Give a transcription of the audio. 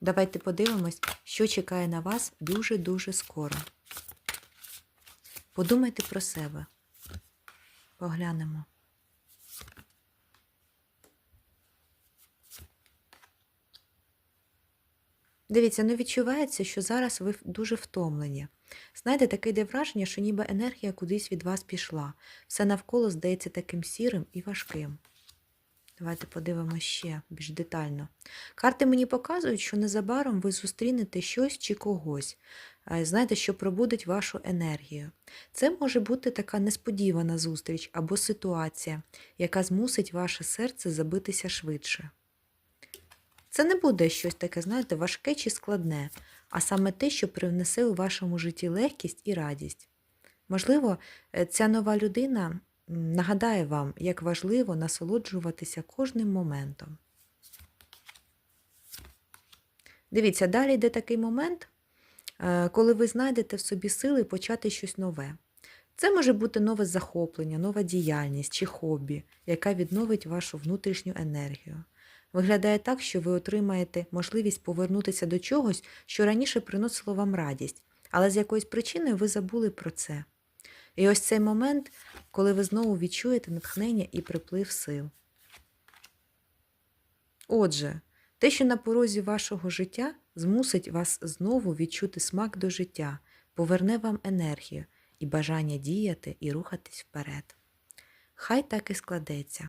Давайте подивимось, що чекає на вас дуже-дуже скоро. Подумайте про себе. Поглянемо. Дивіться, ну відчувається, що зараз ви дуже втомлені. Знаєте, таке йде враження, що ніби енергія кудись від вас пішла. Все навколо здається таким сірим і важким. Давайте подивимося ще більш детально. Карти мені показують, що незабаром ви зустрінете щось чи когось, е, знаєте, що пробудить вашу енергію. Це може бути така несподівана зустріч або ситуація, яка змусить ваше серце забитися швидше. Це не буде щось таке, знаєте, важке чи складне, а саме те, що привнесе у вашому житті легкість і радість. Можливо, е, ця нова людина нагадає вам, як важливо насолоджуватися кожним моментом. Дивіться, далі йде такий момент, е, коли ви знайдете в собі сили почати щось нове. Це може бути нове захоплення, нова діяльність чи хобі, яка відновить вашу внутрішню енергію. Виглядає так, що ви отримаєте можливість повернутися до чогось, що раніше приносило вам радість, але з якоїсь причини ви забули про це. І ось цей момент, коли ви знову відчуєте натхнення і приплив сил. Отже, те, що на порозі вашого життя змусить вас знову відчути смак до життя, поверне вам енергію і бажання діяти і рухатись вперед. Хай так і складеться.